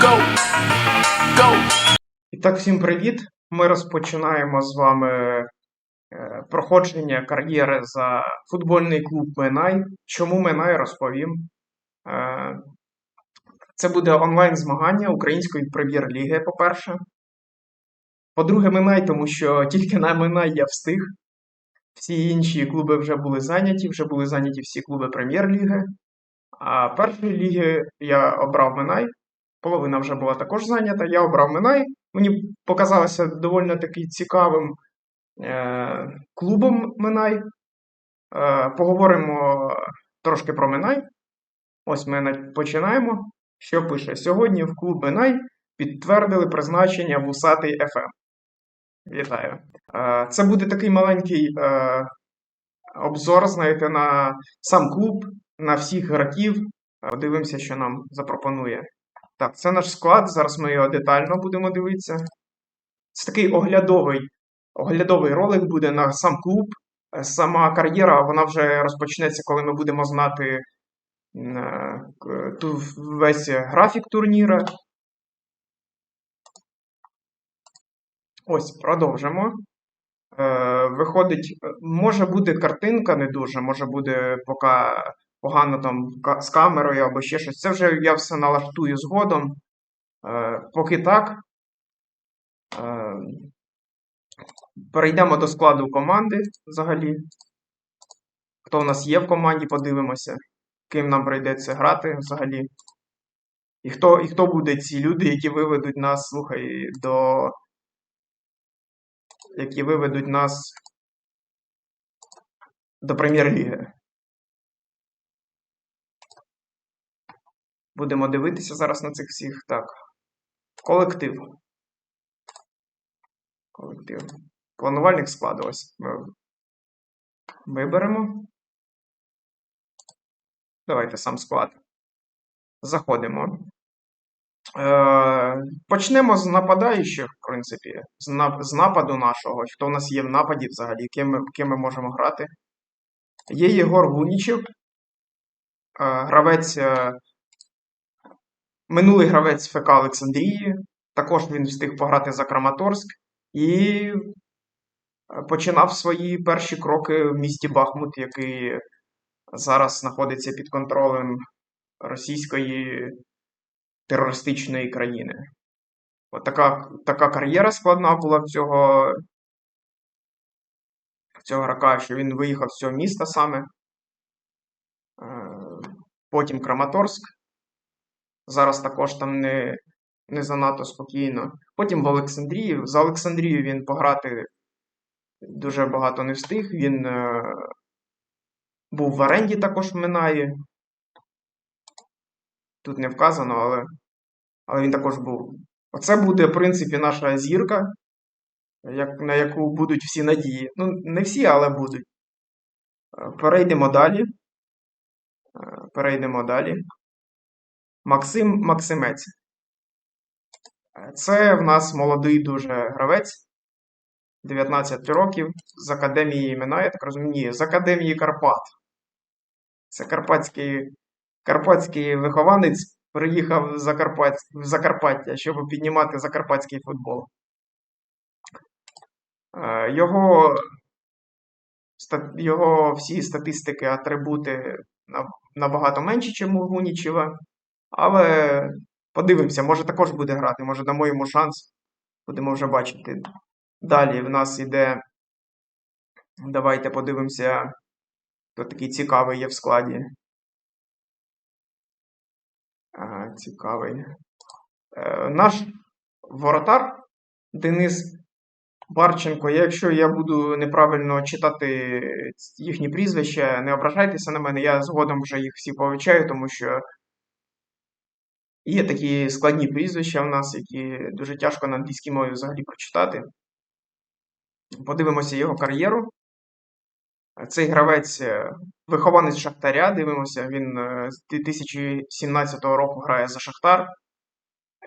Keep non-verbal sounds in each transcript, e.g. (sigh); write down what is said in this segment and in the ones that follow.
Go. Go. І так, всім привіт! Ми розпочинаємо з вами е, проходження кар'єри за футбольний клуб Минай. Чому Минай розповім. Е, Це буде онлайн-змагання української прем'єр-ліги, по-перше. По-друге, Минай, тому що тільки на Минай я встиг. Всі інші клуби вже були зайняті, вже були зайняті всі клуби прем'єр-ліги. А першої ліги я обрав Минай. Половина вже була також зайнята. Я обрав Минай. Мені показалося доволі таки цікавим е, клубом Минай. Е, поговоримо трошки про Минай. Ось ми починаємо. Що пише? Сьогодні в клуб Минай підтвердили призначення Вусатий ФМ. Вітаю. Е, це буде такий маленький е, обзор, знаєте, на сам клуб, на всіх гравців. Е, Дивимося, що нам запропонує. Так, це наш склад. Зараз ми його детально будемо дивитися. Це такий оглядовий, оглядовий ролик буде на сам клуб. Сама кар'єра вона вже розпочнеться, коли ми будемо знати весь графік турніра. Ось, продовжимо. Е, виходить, е, може бути картинка не дуже, може буде поки погано там з камерою або ще щось. Це вже я все налаштую згодом. Е, поки так. Е, перейдемо до складу команди взагалі. Хто у нас є в команді, подивимося, ким нам прийдеться грати взагалі. І хто, і хто буде ці люди, які виведуть нас, слухай, до. Які виведуть нас до прем'єр-ліги. Будемо дивитися зараз на цих всіх. Так. Колектив. Колектив. Планувальник складу. Ми виберемо. Давайте сам склад. Заходимо. Е, почнемо з нападаючих, в принципі, з, нападу нашого. Хто у нас є в нападі взагалі, ким ми, ким ми можемо грати. Є Єгор Гунічев, гравець, е, минулий гравець ФК Олександрії. Також він встиг пограти за Краматорськ і е, починав свої перші кроки в місті Бахмут, який зараз знаходиться під контролем російської терористичної країни. От така, така кар'єра складна була в цього, в цього рака, що він виїхав з цього міста саме. Е, Потім Краматорськ. Зараз також там не, не занадто спокійно. Потім в Олександрію. За Олександрію він пограти дуже багато не встиг. Він е, був в оренді також в Минаї. Тут не вказано, але, але він також був. Оце буде, в принципі, наша зірка, як, на яку будуть всі надії. Ну, не всі, але будуть. Е, Перейдемо далі. Е, Перейдемо далі. Максим Максимець. Е, Це в нас молодий дуже гравець. 19 років з Академії імена, я так розумію, з Академії Карпат. Це карпатський, карпатський вихованець приїхав в, Закарпат, в Закарпаття, щоб піднімати закарпатський футбол. Е, Його, його всі статистики, атрибути набагато менші, ніж у Гунічева. Але подивимося, може також буде грати, може дамо йому шанс. Будемо вже бачити. Далі в нас іде. Давайте подивимося, хто такий цікавий є в складі. Цікавий. Е, наш воротар Денис Барченко. Якщо я буду неправильно читати їхні прізвища, не ображайтеся на мене, я згодом вже їх всі повичаю, тому що є такі складні прізвища в нас, які дуже тяжко на англійській мові взагалі прочитати. Подивимося його кар'єру. Цей гравець е, вихованець Шахтаря. Дивимося, він е, з 2017 року грає за Шахтар.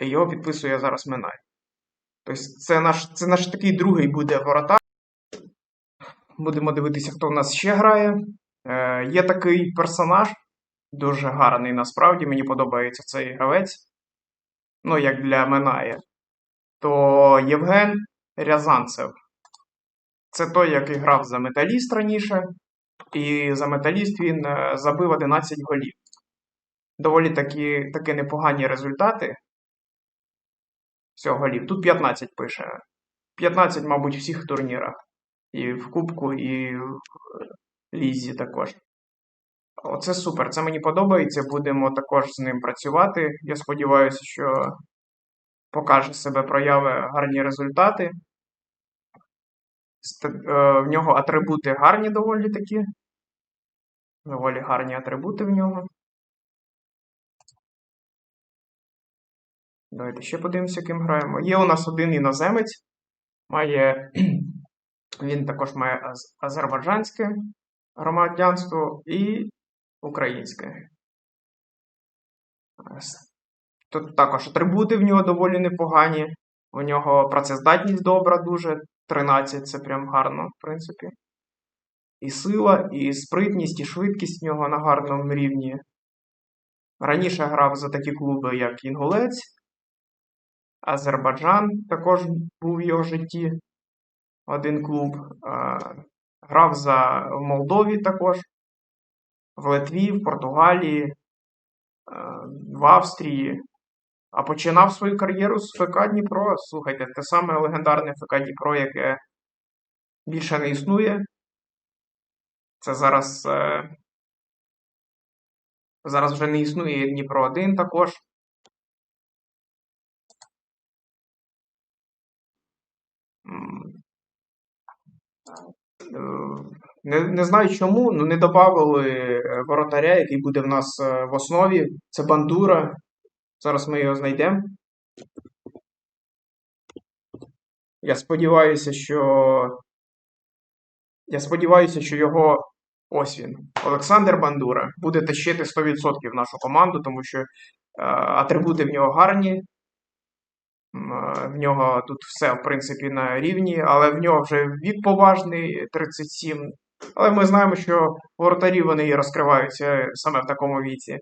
Його підписує зараз Минай. Тобто, це наш, це наш такий другий буде воротар. Будемо дивитися, хто в нас ще грає. Е, є такий персонаж, Дуже гарний насправді. Мені подобається цей гравець. Ну, як для Минає. То Євген Рязанцев. Це той, який грав за металіст раніше. І за металіст він е, забив 11 голів. Доволі такі, таки непогані результати. Всього голів. Тут 15 пише. 15, мабуть, в всіх турнірах. І в Кубку, і в Лізі також. Оце супер. Це мені подобається. Будемо також з ним працювати. Я сподіваюся, що покаже себе, прояви гарні результати. Е, В нього атрибути гарні доволі такі. Доволі гарні атрибути в нього. Давайте ще подивимося, ким граємо. Є у нас один іноземець. Має. (clears throat) Він також має азербайджанське громадянство і українське. Тут також атрибути в нього доволі непогані. У нього працездатність добра дуже. 13 це прям гарно, в принципі. І сила, і спритність, і швидкість в нього на гарному рівні. Раніше грав за такі клуби, як Інгулець, Азербайджан також був в його житті. Один клуб. Грав за в Молдові також, в Литві, в Португалії, в Австрії. А починав свою кар'єру з ФК Дніпро. Слухайте, те саме легендарне ФК Дніпро, яке більше не існує. Це зараз. е, Зараз вже не існує Дніпро 1 також. Е, Не, не знаю чому, ну не додали воротаря, який буде в нас е, в основі. Це Бандура. Зараз ми його знайдемо. Я сподіваюся, що. Я сподіваюся, що його. Ось він. Олександр Бандура буде тащити 100% нашу команду, тому що е, атрибути в нього гарні. Е, В нього тут все, в принципі, на рівні, але в нього вже вік поважний 37. Але ми знаємо, що воротарі вони розкриваються саме в такому віці.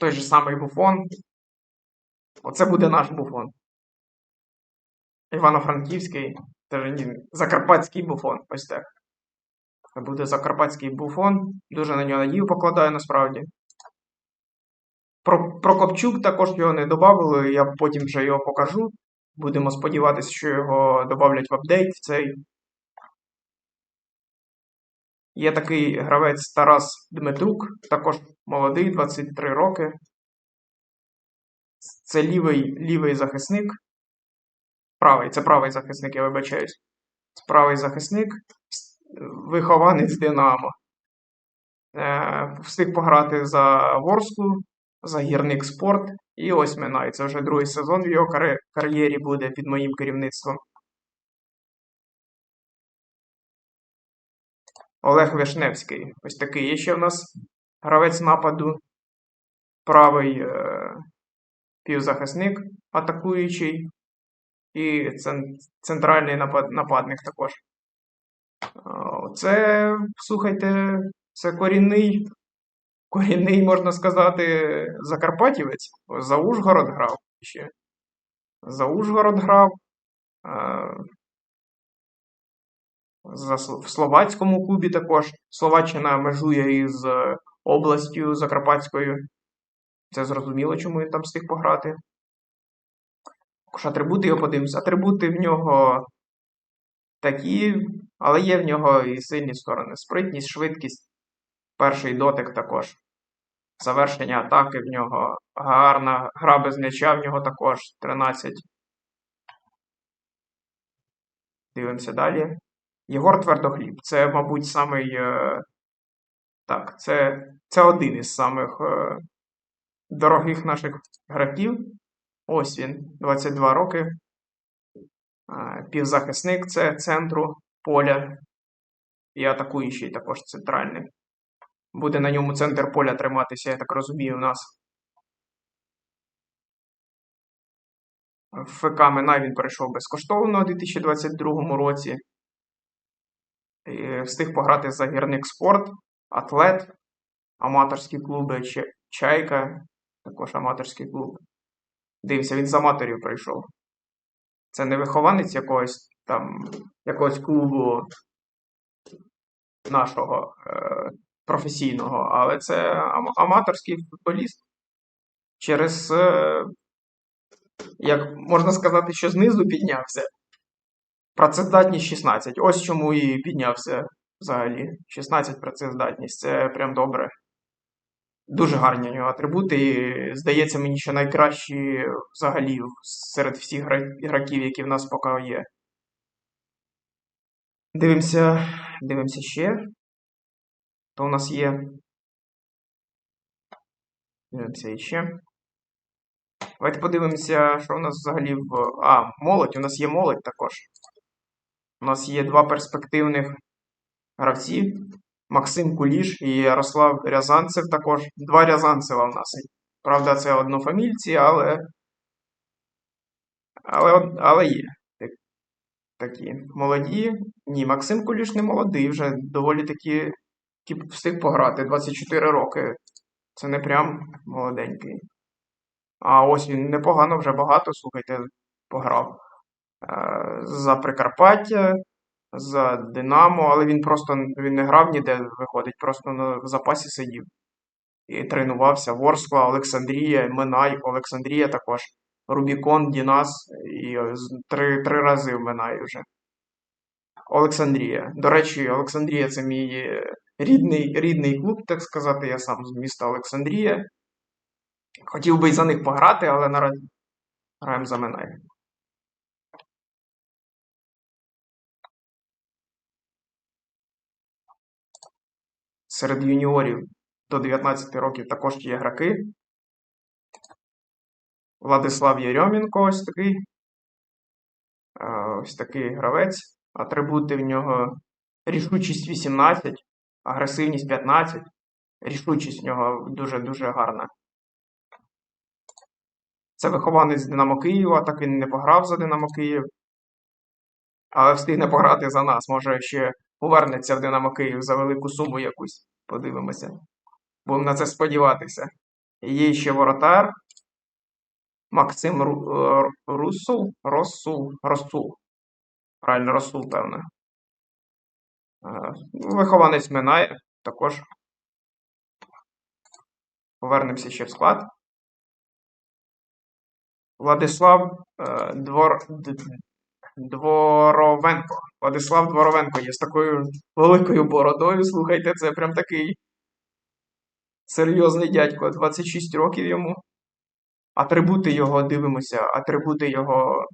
Той же самий Буфон. Оце буде наш Буфон. Івано-Франківський, Закарпатський Буфон. Ось так. Це буде Закарпатський Буфон. Дуже на нього надію покладаю насправді. Про Прокопчук також його не додали, я потім вже його покажу. Будемо сподіватися, що його додавлять в апдейт в цей. Є такий гравець Тарас Дмитрук, також молодий, 23 роки. Це лівий, лівий захисник. Правий, це правий захисник, я вибачаюсь. Це правий захисник, вихованець Динамо. Е, встиг пограти за Ворску, за Гірник Спорт. І ось Минай. Це вже другий сезон в його каре- кар'єрі буде під моїм керівництвом. Олег Вишневський. Ось такий є ще в нас гравець нападу. Правий е, півзахисник атакуючий. І центральний нападник також. Це, слухайте, це корінний, корінний, можна сказати, закарпатівець. За Ужгород грав ще. За Ужгород грав. за, в словацькому клубі також. Словаччина межує із е, областю Закарпатською. Це зрозуміло, чому він там встиг пограти. Також атрибути його подивимося. Атрибути в нього такі, але є в нього і сильні сторони. Спритність, швидкість, перший дотик також. Завершення атаки в нього гарна. Гра без м'яча в нього також 13. Дивимося далі. Єгор Твердохліб. Це, мабуть, самий. е, Так, це, це один із самих е, дорогих наших гравців. Ось він, 22 роки. Півзахисник це центру поля. І атакуючий також центральний. Буде на ньому центр поля триматися, я так розумію, у нас. В ФК Минай він перейшов безкоштовно у 2022 році. І встиг пограти за гірник спорт, атлет. аматорські клуби, Чайка, також аматорський клуб. Дивимося, він з аматорів прийшов. Це не вихованець якогось там, якогось клубу нашого е, професійного, але це ам- аматорський футболіст. Через, е, як можна сказати, що знизу піднявся. Працездатність 16. Ось чому і піднявся взагалі. 16 працездатність. Це прям добре. Дуже гарні у нього атрибути. І здається мені, що найкращі взагалі серед всіх гра- ігроків, які в нас поки є. Дивимося, дивимося ще. То у нас є. Дивимося іще. Давайте подивимося, що у нас взагалі в. А, молодь. У нас є молодь також. У нас є два перспективних гравці. Максим Куліш і Ярослав Рязанцев також. Два Рязанцева в нас. Правда, це однофамільці, але. Але, але є. Так- Такі молоді. Ні, Максим Куліш не молодий, вже доволі таки встиг пограти. 24 роки. Це не прям молоденький. А ось він непогано, вже багато, слухайте, пограв. Е, За Прикарпаття, за Динамо, але він просто він не грав ніде, виходить, просто на, в запасі сидів. І тренувався. Ворскла, Олександрія, Минай, Олександрія також. Рубікон, Дінас і три, три рази в Минай вже. Олександрія. До речі, Олександрія це мій е, рідний, рідний клуб, так сказати. Я сам з міста Олександрія. Хотів би і за них пограти, але наразі граємо за Минай. Серед юніорів до 19 років також є граки. Владислав Єрьомінко ось такий. Е, Ось такий гравець. Атрибути в нього рішучість 18, агресивність 15. Рішучість в нього дуже-дуже гарна. Це вихованець Динамо Києва, так він не пограв за Динамо Київ. Але встигне пограти за нас. Може, ще повернеться в Динамо Київ за велику суму якусь. Подивимося. Будемо на це сподіватися. Є ще воротар. Максим Ру... е, Русул? Росул. Росул. Правильно, Росул, певно. Е, Вихованець Минає також. Повернемося ще в склад. Владислав е, Двор... Дворовенко. Владислав Дворовенко є з такою великою бородою. Слухайте, це прям такий серйозний дядько. 26 років йому. Атрибути його дивимося. Атрибути його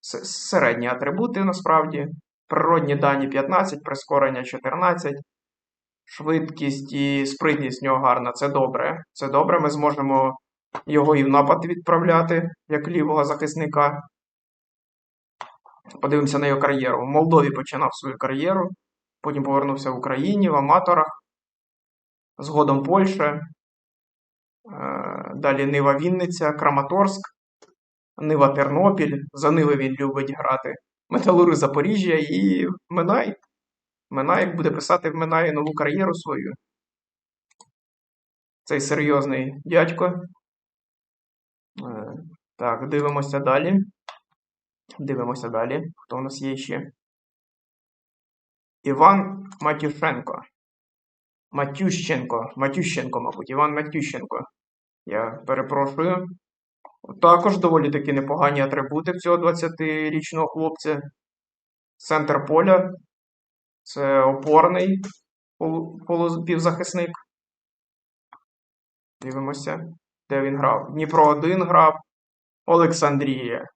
середні атрибути насправді. Природні дані 15, прискорення 14. Швидкість і спритність в нього гарна. Це добре. Це добре. Ми зможемо його і в напад відправляти як лівого захисника. Подивимося на його кар'єру. В Молдові починав свою кар'єру, потім повернувся в Україні, в аматорах, згодом Польща, е, далі Нива Вінниця, Краматорськ, Нива Тернопіль. За Ниви він любить грати. Металури Запоріжжя і Минай. Минай буде писати в Минаї нову кар'єру свою. Цей серйозний дядько. Е, Так, дивимося далі. Дивимося далі. Хто у нас є ще? Іван Матюшенко. Матющенко. Матющенко, мабуть. Іван Матющенко. Я перепрошую. Також доволі таки непогані атрибути в цього 20-річного хлопця. Центр поля. Це опорний півзахисник. Дивимося, де він грав. Дніпро 1 грав. Олександрія.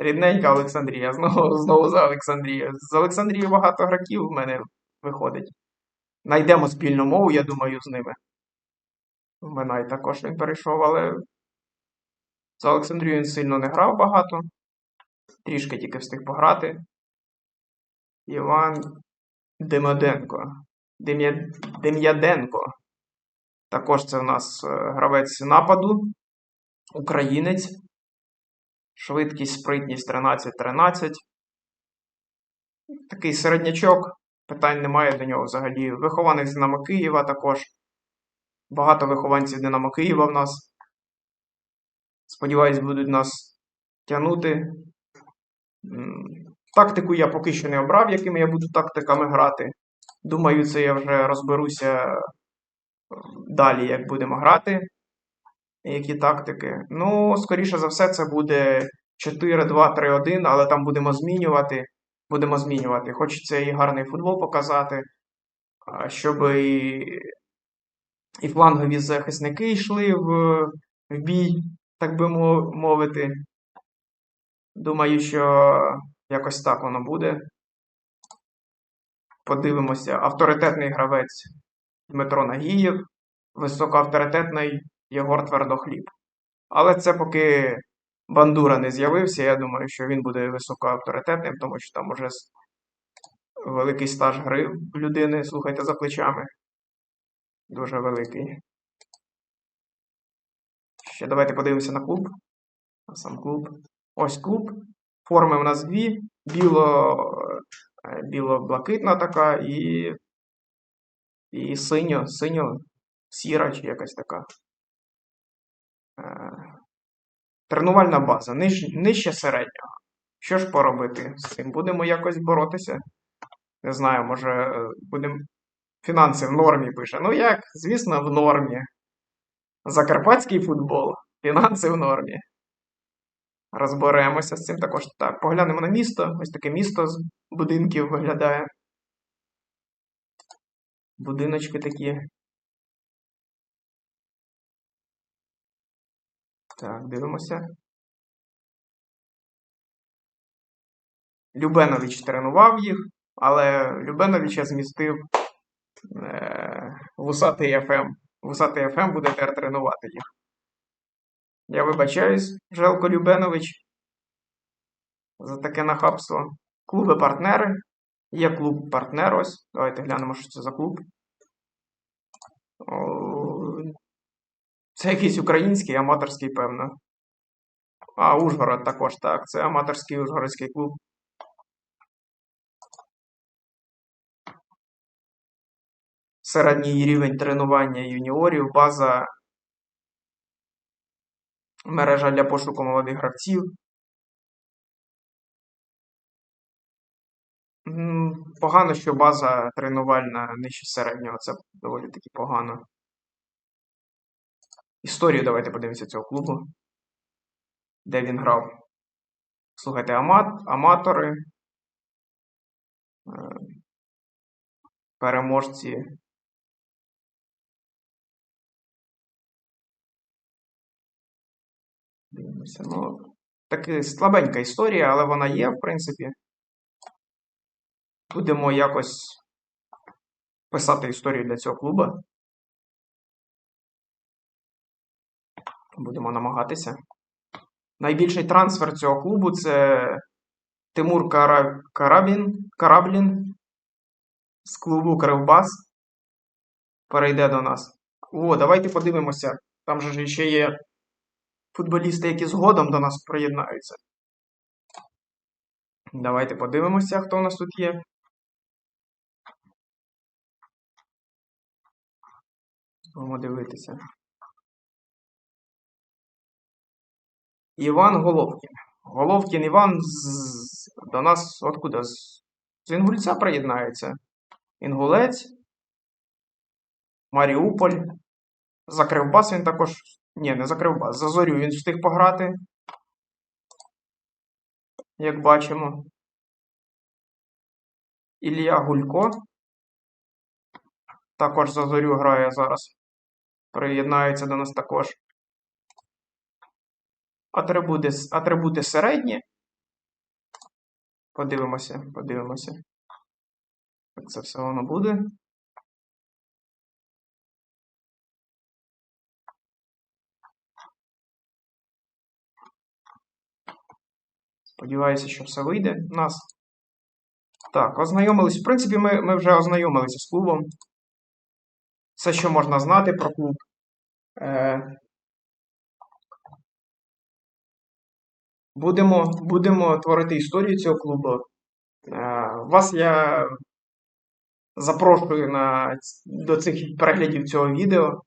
Рідненька Олександрія. Знову, знову за Олександрію. З Олександрії багато гравців в мене виходить. Найдемо спільну мову, я думаю, з ними. В Минай також він перейшов, але за Олександрію він сильно не грав багато. Трішки тільки встиг пограти. Іван Демоденко. Дем'я... Дем'яденко. Також це в нас е, гравець нападу. Українець. Швидкість, спритність 13-13. Такий середнячок. Питань немає до нього взагалі. Вихований з Динамо Києва також. Багато вихованців Динамо Києва в нас. Сподіваюсь, будуть нас тягнути. Тактику я поки що не обрав, якими я буду тактиками грати. Думаю, це я вже розберуся далі, як будемо грати. Які тактики. Ну, скоріше за все, це буде 4-2-3-1, але там будемо змінювати. Будемо змінювати. Хочеться і гарний футбол показати, щоб і, і флангові захисники йшли в, в бій, так би мовити. Думаю, що якось так воно буде. Подивимося. Авторитетний гравець Дмитро Нагієв, високоавторитетний Єгор Твердохліб. Але це поки Бандура не з'явився, я думаю, що він буде високоавторитетним, тому що там уже великий стаж гри людини, слухайте, за плечами. Дуже великий. Ще давайте подивимося на клуб. На сам клуб. Ось клуб. Форми у нас дві. Е, біло-блакитна така і, і синьо, синьо, сіра чи якась така. Е, Тренувальна база, ниж, нижче середнього. Що ж поробити з цим? Будемо якось боротися? Не знаю, може е, будемо. Фінанси в нормі пише. Ну як? Звісно, в нормі. Закарпатський футбол. Фінанси в нормі. Розберемося з цим також. Так, поглянемо на місто. Ось таке місто з будинків виглядає. Будиночки такі. Так, дивимося. Любенович тренував їх, але Любеновича змістив е, Вусатий ФМ. Вусатий ФМ буде тепер тренувати їх. Я вибачаюсь, Желко Любенович, за таке нахабство. Клуби-партнери. Є клуб партнер ось. Давайте глянемо, що це за клуб. О, Це якийсь український, аматорський, певно. А, Ужгород також, так. Це аматорський ужгородський клуб. Середній рівень тренування юніорів, база мережа для пошуку молодих гравців. Погано, що база тренувальна нижче середнього. Це доволі таки погано. Історію давайте подивимося цього клубу. Де він грав. Слухайте, амат, аматори. е, Переможці. Дивимося. Ну, таки слабенька історія, але вона є, в принципі. Будемо якось писати історію для цього клуба. Будемо намагатися. Найбільший трансфер цього клубу це Тимур Кара... Карабін... Караблін з клубу Кривбас. Перейде до нас. О, давайте подивимося. Там же ще є футболісти, які згодом до нас приєднаються. Давайте подивимося, хто у нас тут є. Будемо дивитися. Іван Головкін. Головкін Іван з... до нас откуда? З, з Інгульця приєднається. Інгулець. Маріуполь. За Кривбас він також. Ні, не за Кривбас. За Зорю він встиг пограти. Як бачимо. Ілля Гулько. Також за Зорю грає зараз. Приєднається до нас також. Атрибути, атрибути середні. Подивимося, подивимося. Як це все воно буде. Сподіваюся, що все вийде у нас. Так, ознайомились. В принципі, ми, ми вже ознайомилися з клубом. Все, що можна знати про клуб. Е, Будемо, будемо творити історію цього клубу. Е, Вас я запрошую на, до цих переглядів цього відео.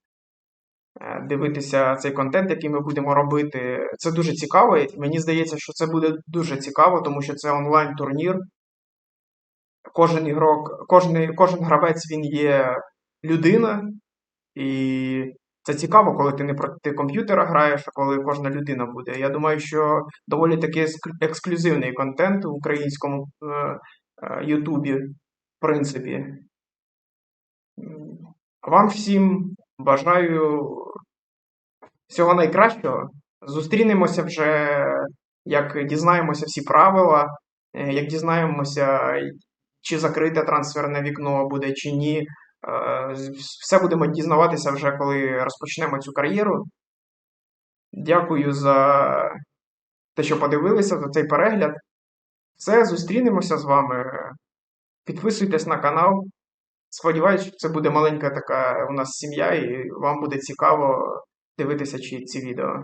е, дивитися цей контент, який ми будемо робити. Це дуже цікаво. Мені здається, що це буде дуже цікаво, тому що це онлайн-турнір. Кожен ігрок, кожен, кожен гравець він є людина, і це цікаво, коли ти не проти комп'ютера граєш, а коли кожна людина буде. Я думаю, що доволі таки ексклюзивний контент в українському е, е, Ютубі, в принципі. Вам всім бажаю всього найкращого. Зустрінемося вже, як дізнаємося всі правила, е, як дізнаємося, чи закрите трансферне вікно буде, чи ні. Е, Все будемо дізнаватися вже, коли розпочнемо цю кар'єру. Дякую за те, що подивилися, за цей перегляд. Все, зустрінемося з вами. Підписуйтесь на канал. Сподіваюсь, це буде маленька така у нас сім'я, і вам буде цікаво дивитися ці відео.